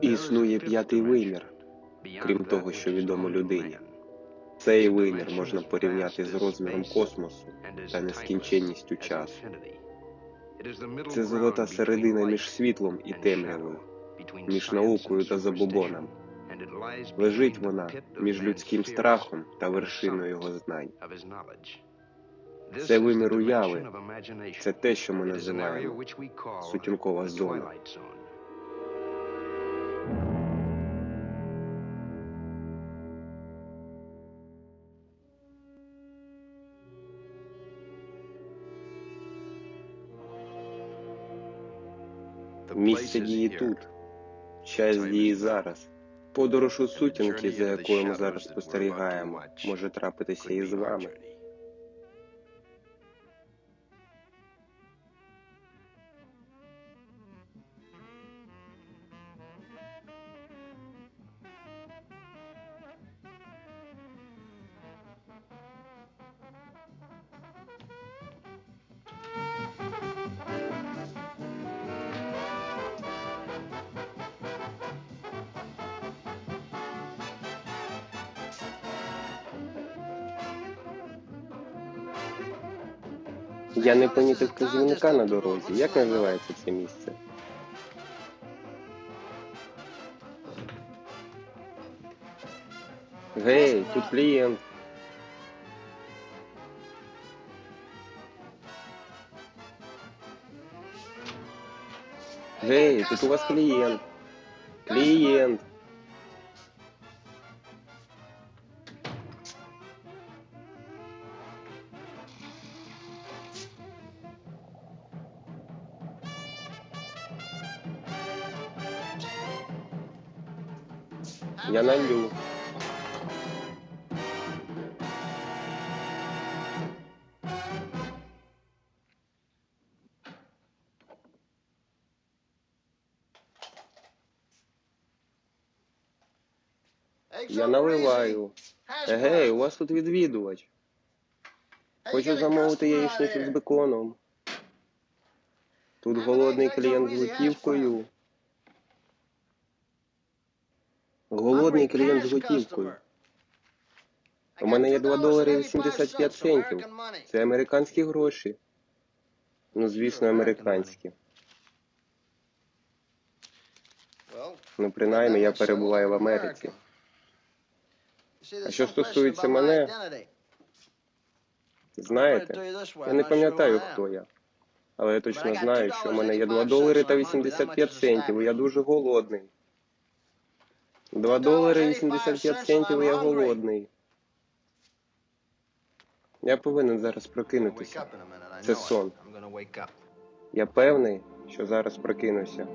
Існує п'ятий вимір, крім того, що відомо людині. Цей вимір можна порівняти з розміром космосу та нескінченністю часу. Це золота середина між світлом і темрявою, між наукою та забобоном. Лежить вона між людським страхом та вершиною його знань. Це вимір уяви. Це те, що ми називаємо сутінкова зона. Місце дії тут, час дії зараз. Подорож у сутінки, за якою ми зараз спостерігаємо, може трапитися і з вами. Я не помітив вказівника на дорозі. Як називається це місце? Гей, тут клієнт. Гей, тут у вас клієнт. Клієнт. Я налью. Я наливаю. Егей, у вас тут відвідувач. Хочу замовити яєчницю з беконом. Тут голодний клієнт з готівкою. Голодний клієнт з готівкою. У мене є 2 долари 85 центів. Це американські гроші. Ну, звісно, американські. Ну, принаймні, я перебуваю в Америці. А що стосується мене, Знаєте, я не пам'ятаю, хто я. Але я точно знаю, що у мене є 2 долари та 85 центів, і я дуже голодний. 2 долари 85 центів, і я голодний. Я повинен зараз прокинутися. Це сон. Я певний, що зараз прокинуся.